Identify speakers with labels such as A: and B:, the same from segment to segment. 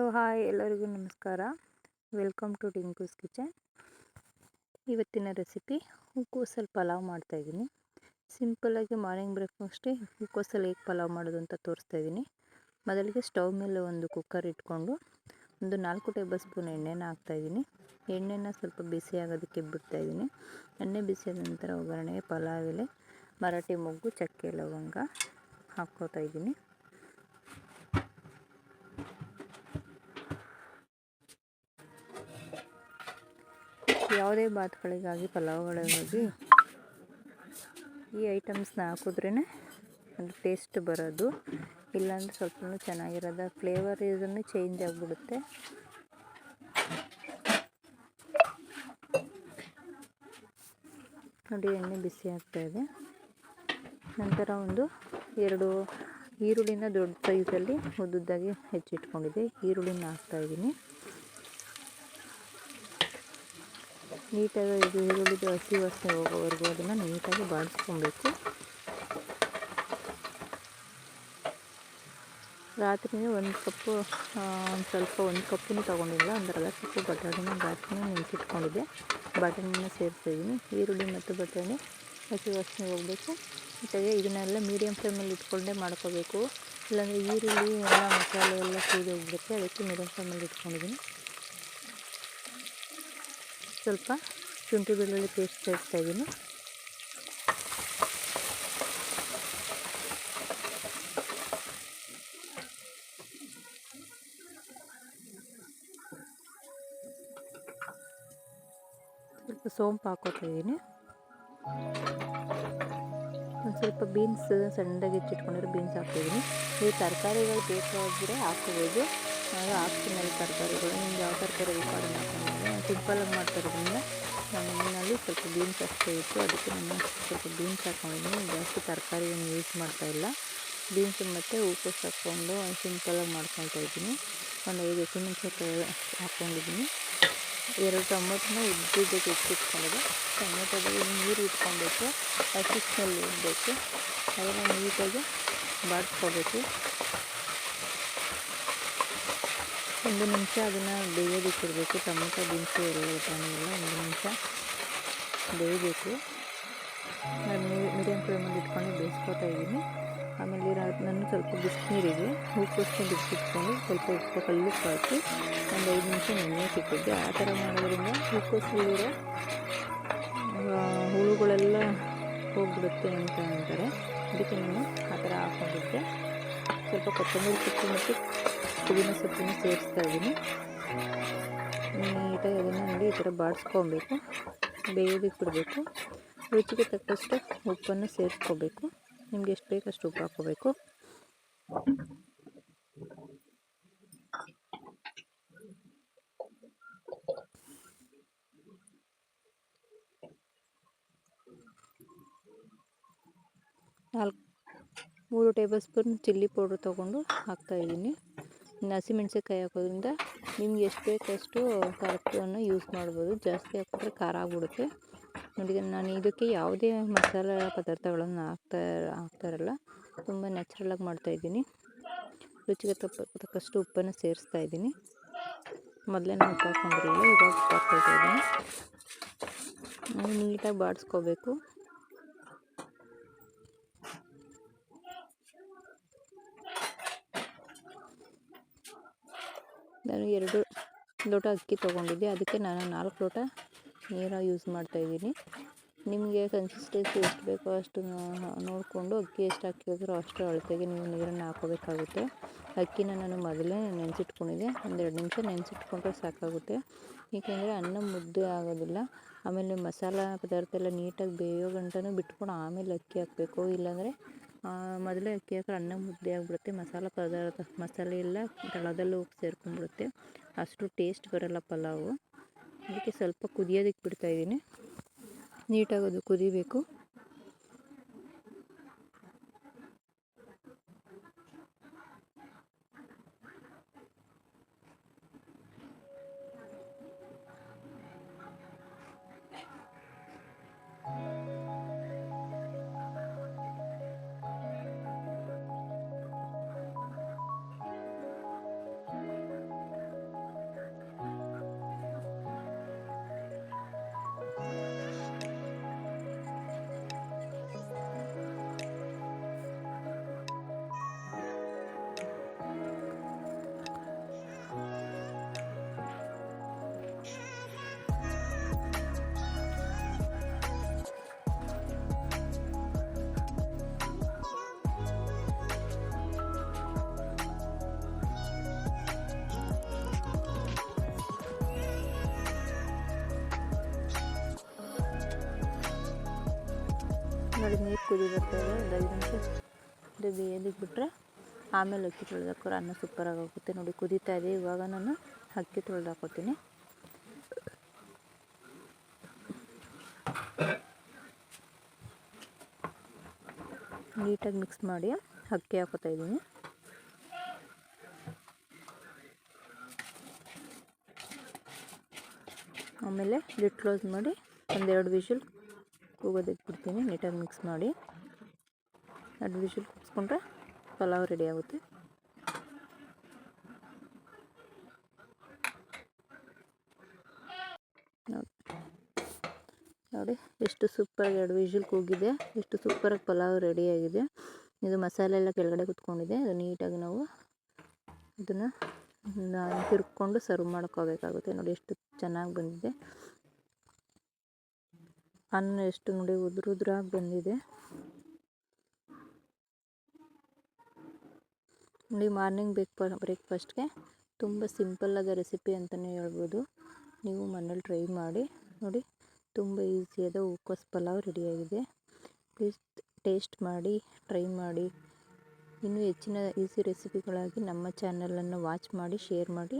A: Hello, hi ಎಲ್ಲರಿಗೂ ನಮಸ್ಕಾರ. Welcome to Tinku's kitchen. ಇವತ್ತಿನ ರೆಸಿಪಿ ಹೂಕೋಸಲ್ ಪಲಾವ್ ಮಾಡ್ತಾಯಿದ್ದೀನಿ ಸಿಂಪಲ್ಲಾಗಿ ಮಾರ್ನಿಂಗ್ ಬ್ರೇಕ್ಫಾಸ್ಟೇ ಹೂಕೋಸಲ್ಲಿ ಹೇಗೆ ಪಲಾವ್ ಮಾಡೋದು ಅಂತ ತೋರಿಸ್ತಾ ಇದ್ದೀನಿ. ಮೊದಲಿಗೆ ಸ್ಟವ್ ಮೇಲೆ ಒಂದು ಕುಕ್ಕರ್ ಇಟ್ಕೊಂಡು ಒಂದು ನಾಲ್ಕು ಟೇಬಲ್ ಸ್ಪೂನ್ ಎಣ್ಣೆನ ಹಾಕ್ತಾಯಿದ್ದೀನಿ ಎಣ್ಣೆನ ಸ್ವಲ್ಪ ಬಿಸಿ ಆಗೋದಕ್ಕೆ ಬಿಡ್ತಾಯಿದ್ದೀನಿ ಎಣ್ಣೆ ಬಿಸಿಯಾದ ನಂತರ ಒಗ್ಗರಣೆಗೆ ಪಲಾವ್ ಎಲೆ, ಮರಾಠಿ ಮೊಗ್ಗು, ಚಕ್ಕೆ ಲವಂಗ ಹಾಕ್ಕೋತಾ ಇದ್ದೀನಿ. ಯಾವುದೇ ಬಾತ್ಗಳಿಗಾಗಿ ಪಲಾವ್ಗಳಿಗಾಗಿ ಈ ಐಟಮ್ಸ್ನ ಹಾಕಿದ್ರೇ ಒಂದು ಟೇಸ್ಟ್ ಬರೋದು. ಇಲ್ಲಾಂದರೆ ಸ್ವಲ್ಪ ಚೆನ್ನಾಗಿರೋದು. ಫ್ಲೇವರ್ ಇದನ್ನು ಚೇಂಜ್ ಆಗಿಬಿಡುತ್ತೆ. ನೋಡಿ, ಎಣ್ಣೆ ಬಿಸಿ ಆಗ್ತಾ ಇದೆ. ನಂತರ ಒಂದು ಎರಡು ಈರುಳ್ಳಿನ ದೊಡ್ಡ ಸೈಜಲ್ಲಿ ಉದ್ದುದ್ದಾಗಿ ಹೆಚ್ಚಿಟ್ಕೊಂಡಿದ್ದೆ. ಈರುಳ್ಳಿನ ಹಾಕ್ತಾಯಿದ್ದೀನಿ ನೀಟಾಗಿ ಇದು ಈರುಳ್ಳಿದು ಹಸಿ ವಾಸನೆ ಹೋಗೋವರೆಗೂ ಅದನ್ನು ನೀಟಾಗಿ ಬಾಡಿಸ್ಕೊಬೇಕು ರಾತ್ರಿನೇ ಒಂದು ಕಪ್ಪು ಒಂದು ಸ್ವಲ್ಪ ಒಂದು ಕಪ್ಪು ತೊಗೊಂಡಿಲ್ಲ, ಒಂದು ಅರ್ಧ ಕಪ್ಪು ಬಟಾಣಿನ ಜಾಸ್ತಿನೇ ನೆನೆಸಿಟ್ಕೊಂಡಿದ್ದೆ ಬಟಾಣಿನ ಸೇರಿಸಿದ್ದೀನಿ ಈರುಳ್ಳಿ ಮತ್ತು ಬಟಾಣಿ ಹಸಿ ವಾಸನೆ ಹೋಗಬೇಕು. ಜೊತೆಗೆ ಇದನ್ನೆಲ್ಲ ಮೀಡಿಯಮ್ ಫ್ಲೇಮಲ್ಲಿ ಇಟ್ಕೊಂಡೇ ಮಾಡ್ಕೋಬೇಕು. ಇಲ್ಲಾಂದರೆ ಈರುಳ್ಳಿ, ಎಲ್ಲ ಮಸಾಲೆ ಎಲ್ಲ ಕೂಡಿ ಹೋಗ್ಬಿಡುತ್ತೆ ಅದಕ್ಕೆ ಮೀಡಿಯಮ್ ಫ್ಲೇಮಲ್ಲಿ ಇಟ್ಕೊಂಡಿದ್ದೀನಿ. ಸ್ವಲ್ಪ ಶುಂಠಿ ಬೆಳ್ಳುಳ್ಳಿ ಪೇಸ್ಟ್ ಇದ್ದೀನಿ. ಸ್ವಲ್ಪ ಸೋಂಪು ಹಾಕೋತಾ ಇದ್ದೀನಿ. ಒಂದು ಸ್ವಲ್ಪ ಬೀನ್ಸ್ ಸಣ್ಣದಾಗಿ ಹೆಚ್ಚಿಟ್ಕೊಂಡಿರೋ ಬೀನ್ಸ್ ಹಾಕ್ತಿದ್ದೀನಿ ನೀವು ತರಕಾರಿಗಳು ಬೇಕಾದರೆ ಹಾಕೋಬೋದು ನಾನು ಹಾಕ್ತೀನಿ ತರಕಾರಿಗಳು. ನಿಮ್ಗೆ ಯಾವ ತರಕಾರಿ ಬೇಕು ಅದನ್ನು ಹಾಕೊಂಡು ಸಿಂಪಲಾಗಿ ಮಾಡ್ತಿರೋದ್ರಿಂದ ಮನೆಯಲ್ಲಿ ಸ್ವಲ್ಪ ಬೀನ್ಸ್ ಅಷ್ಟೇ ಇತ್ತು. ಅದಕ್ಕೆ ನಾನು ಸ್ವಲ್ಪ ಬೀನ್ಸ್ ಹಾಕೊಂಡಿದ್ದೀನಿ. ಜಾಸ್ತಿ ತರಕಾರಿ ಏನು ಯೂಸ್ ಮಾಡ್ತಾಯಿಲ್ಲ ಬೀನ್ಸ್ ಮತ್ತು ಉಪ್ಪು ಹಾಕ್ಕೊಂಡು ಸಿಂಪಲಾಗಿ ಮಾಡ್ಕೊಳ್ತಾ ಇದ್ದೀನಿ. ಒಂದು ಐದು ಹಸಿಮೆಣ್ಸಿನ್ಕಾಯಿ ಹಾಕ್ಕೊಂಡಿದ್ದೀನಿ ಎರಡು ಟೊಮೊಟೊನ ಉದ್ದಿದ್ದಕ್ಕೆ ಇಟ್ಕೊಂಡಿದೆ. ಟೊಮೊಟೊದಲ್ಲಿ ನೀರು ಇಟ್ಕೊಬೇಕು. ಹಸಿನಲ್ಲಿ ಇಡಬೇಕು ಅದನ್ನು ನೀಟಾಗಿ ಬಾಡಿಸ್ಕೋಬೇಕು. ಒಂದು ನಿಮಿಷ ಅದನ್ನು ಬೇಯೋದಕ್ಕಿರಬೇಕು ಟೊಮೊಟೊ, ಬೀನ್ಸು ಎಲ್ಲ ಎಲ್ಲ ಒಂದು ನಿಮಿಷ ಬೇಯಬೇಕು. ನಾನು ಮೀಡಿಯಮ್ ಫ್ಲೇಮಲ್ಲಿ ಇಟ್ಕೊಂಡು ಬೇಯಿಸ್ಕೊತಾ ಇದ್ದೀನಿ. ಆಮೇಲೆ ನಾನು ಸ್ವಲ್ಪ ಬಿಸಿನೀರಿಗೆ ಉಪ್ಪು ಬಿಸಿಟ್ಕೊಂಡು ಸ್ವಲ್ಪ ಉಪ್ಪು ಕಲ್ಲು ಹಾಕಿ ಒಂದು ಐದು ನಿಮಿಷ ನೆನೆಯಕ್ಕಿಟ್ಟಿದ್ದೆ ಆ ಥರ ಮಾಡೋದ್ರಿಂದ ಉಪ್ಪುಸಲ್ಲಿರೋ ಹುಳುಗಳೆಲ್ಲ ಹೋಗ್ಬಿಡುತ್ತೆ ಅಂತ ಅಂತಾರೆ ಅದಕ್ಕೆ ನಾನು ಆ ಥರ ಹಾಕ್ಕೊಂಡಿದ್ದೆ ಸ್ವಲ್ಪ ಕೊತ್ತಂಬರಿ ಸೊಪ್ಪು ಮತ್ತು ಪುದೀನ ಸೊಪ್ಪನ್ನು ಸೇರಿಸ್ತಾ ಇದ್ದೀನಿ. ನೀಟಾಗಿ ಅದನ್ನು ನೋಡಿ ಈ ಥರ ಬಾಡಿಸ್ಕೊಬೇಕು. ಬೇಯೋದಕ್ಕೆ ಬಿಡಬೇಕು. ರುಚಿಗೆ ತಕ್ಕಷ್ಟು ಉಪ್ಪನ್ನು ಸೇರಿಸ್ಕೋಬೇಕು. ನಿಮ್ಗೆ ಎಷ್ಟು ಬೇಕಷ್ಟು ಉಪ್ಪು ಹಾಕೋಬೇಕು ನಾಲ್ಕು ಮೂರು ಟೇಬಲ್ ಸ್ಪೂನ್ ಚಿಲ್ಲಿ ಪೌಡ್ರ್ ತೊಗೊಂಡು ಹಾಕ್ತಾಯಿದ್ದೀನಿ ಇನ್ನು ಹಸಿಮೆಣ್ಸಿನ್ಕಾಯಿ ಹಾಕೋದ್ರಿಂದ ನಿಮ್ಗೆ ಎಷ್ಟು ಬೇಕಷ್ಟು ಖಾರವನ್ನು ಯೂಸ್ ಮಾಡ್ಬೋದು. ಜಾಸ್ತಿ ಹಾಕಿದ್ರೆ ಖಾರ ಆಗ್ಬಿಡುತ್ತೆ. ನೋಡಿ ನಾನು ಇದಕ್ಕೆ ಯಾವುದೇ ಮಸಾಲೆ ಪದಾರ್ಥಗಳನ್ನು ಹಾಕ್ತಾ ಹಾಕ್ತಾರಲ್ಲ ತುಂಬ ನ್ಯಾಚುರಲಾಗಿ ಮಾಡ್ತಾಯಿದ್ದೀನಿ ರುಚಿಗೆ ತಪ್ಪ, ತಕ್ಕಷ್ಟು ಉಪ್ಪನ್ನು ಸೇರಿಸ್ತಾ ಇದ್ದೀನಿ. ಮೊದಲೇ ನಾನು ಉಪ್ಪು ಹಾಕೊಂಡಿರಲಿಲ್ಲ, ಇವಾಗ ಉಪ್ಪು ಹಾಕ್ತಾ ಇದ್ದೀನಿ. ನೀಟಾಗಿ ಬಾಡಿಸ್ಕೋಬೇಕು. ನಾನು ಎರಡು ಲೋಟ ಅಕ್ಕಿ ತೊಗೊಂಡಿದ್ದೆ. ಅದಕ್ಕೆ ನಾನು ನಾಲ್ಕು ಲೋಟ ನೀರು ಯೂಸ್ ಮಾಡ್ತಾಯಿದ್ದೀನಿ ನಿಮಗೆ ಕನ್ಸಿಸ್ಟೆನ್ಸಿ ಎಷ್ಟು ಬೇಕೋ ಅಷ್ಟು ನೋಡಿಕೊಂಡು ಅಕ್ಕಿ ಎಷ್ಟು ಹಾಕಿದ್ರೂ ಅಷ್ಟು ಅಳತೆಗೆ ನೀವು ನೀರನ್ನು ಹಾಕೋಬೇಕಾಗುತ್ತೆ. ಅಕ್ಕಿನ ನಾನು ಮೊದಲೇ ನೆನೆಸಿಟ್ಕೊಂಡಿದ್ದೆ. ಒಂದೆರಡು ನಿಮಿಷ ನೆನೆಸಿಟ್ಕೊಂಡ್ರೆ ಸಾಕಾಗುತ್ತೆ. ಏಕೆಂದರೆ ಅನ್ನ ಮುದ್ದೆ ಆಗೋದಿಲ್ಲ. ಆಮೇಲೆ ಮಸಾಲ ಪದಾರ್ಥ ಎಲ್ಲ ನೀಟಾಗಿ ಬೇಯೋ ಗಂಟನೂ ಬಿಟ್ಕೊಂಡು ಆಮೇಲೆ ಅಕ್ಕಿ ಹಾಕಬೇಕು. ಇಲ್ಲಾಂದರೆ ಮೊದಲೇ ಅಕ್ಕಿ ಹಾಕಿದ್ರೆ ಅನ್ನ ಮುದ್ದೆ ಆಗಿಬಿಡುತ್ತೆ, ಮಸಾಲ ಪದಾರ್ಥ, ಮಸಾಲೆ ಎಲ್ಲ ತಳದಲ್ಲೂ ಹೋಗಿ ಸೇರ್ಕೊಂಡ್ಬಿಡುತ್ತೆ. ಅಷ್ಟು ಟೇಸ್ಟ್ ಬರೋಲ್ಲ ಪಲಾವು. ಅದಕ್ಕೆ ಸ್ವಲ್ಪ ಕುದಿಯೋದಕ್ಕೆ ಬಿಡ್ತಾಯಿದ್ದೀನಿ ನೀಟಾಗಿ ಅದು ಕುದಿಬೇಕು. ನೋಡಿ ನೀರು ಕುದಿ ಬರ್ತದೆ ಒಂದು ಐದು ನಿಮಿಷ ಇದು ಬೇಯೋದಕ್ಕೆ ಬಿಟ್ಟರೆ ಆಮೇಲೆ ಅಕ್ಕಿ ತೊಳೆದಾಕೋರು. ಅನ್ನ ಸೂಪರಾಗಿ ಆಗುತ್ತೆ ನೋಡಿ, ಕುದೀತಾ ಇದೆ. ಇವಾಗ ನಾನು ಅಕ್ಕಿ ತೊಳೆದಾಕೋತೀನಿ. ನೀಟಾಗಿ ಮಿಕ್ಸ್ ಮಾಡಿ ಅಕ್ಕಿ ಹಾಕೋತಾ ಇದ್ದೀನಿ. ಆಮೇಲೆ ಲಿಡ್ ಕ್ಲೋಸ್ ಮಾಡಿ ಒಂದೆರಡು ವಿಷಲ್ ಕೂಗೋದಕ್ಕೆ ಬಿಡ್ತೀನಿ, ನೀಟಾಗಿ ಮಿಕ್ಸ್ ಮಾಡಿ. ಎರಡು ವಿಷಲ್ ಕೂಗಿಸ್ಕೊಂಡ್ರೆ ಪಲಾವ್ ರೆಡಿ ಆಗುತ್ತೆ. ನೋಡಿ, ಎಷ್ಟು ಸೂಪರಾಗಿ ಎರಡು ವಿಷಲ್ ಕೂಗಿದೆ, ಎಷ್ಟು ಸೂಪರಾಗಿ ಪಲಾವ್ ರೆಡಿಯಾಗಿದೆ ಇದು ಮಸಾಲೆ ಎಲ್ಲ ಕೆಳಗಡೆ ಕುತ್ಕೊಂಡಿದೆ, ಅದು ನೀಟಾಗಿ ನಾವು ಇದನ್ನು ತಿರ್ಕೊಂಡು ಸರ್ವ್ ಮಾಡ್ಕೋಬೇಕಾಗುತ್ತೆ. ನೋಡಿ, ಎಷ್ಟು ಚೆನ್ನಾಗಿ ಬಂದಿದೆ. ಅನ್ನ ಎಷ್ಟು ನೋಡಿ ಉದುರು ಉದುರಾಗಿ ಬಂದಿದೆ. ನೋಡಿ ಮಾರ್ನಿಂಗ್ ಬ್ರೇಕ್ ಬ್ರೇಕ್ಫಾಸ್ಟ್ಗೆ ತುಂಬ ಸಿಂಪಲ್ಲಾದ ರೆಸಿಪಿ ಅಂತಲೇ ಹೇಳ್ಬೋದು. ನೀವು ಮನೇಲಿ ಟ್ರೈ ಮಾಡಿ. ನೋಡಿ ತುಂಬ ಈಸಿಯಾದ ಹೂಕೋಸು ಪಲಾವ್ ರೆಡಿಯಾಗಿದೆ ಪ್ಲೀಸ್ ಟೇಸ್ಟ್ ಮಾಡಿ, ಟ್ರೈ ಮಾಡಿ. ಇನ್ನೂ ಹೆಚ್ಚಿನ ಈಸಿ ರೆಸಿಪಿಗಳಾಗಿ ನಮ್ಮ ಚಾನಲನ್ನು ವಾಚ್ ಮಾಡಿ, ಶೇರ್ ಮಾಡಿ,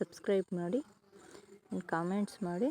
A: ಸಬ್ಸ್ಕ್ರೈಬ್ ಮಾಡಿ, ಆ್ಯಂಡ್ ಕಾಮೆಂಟ್ಸ್ ಮಾಡಿ.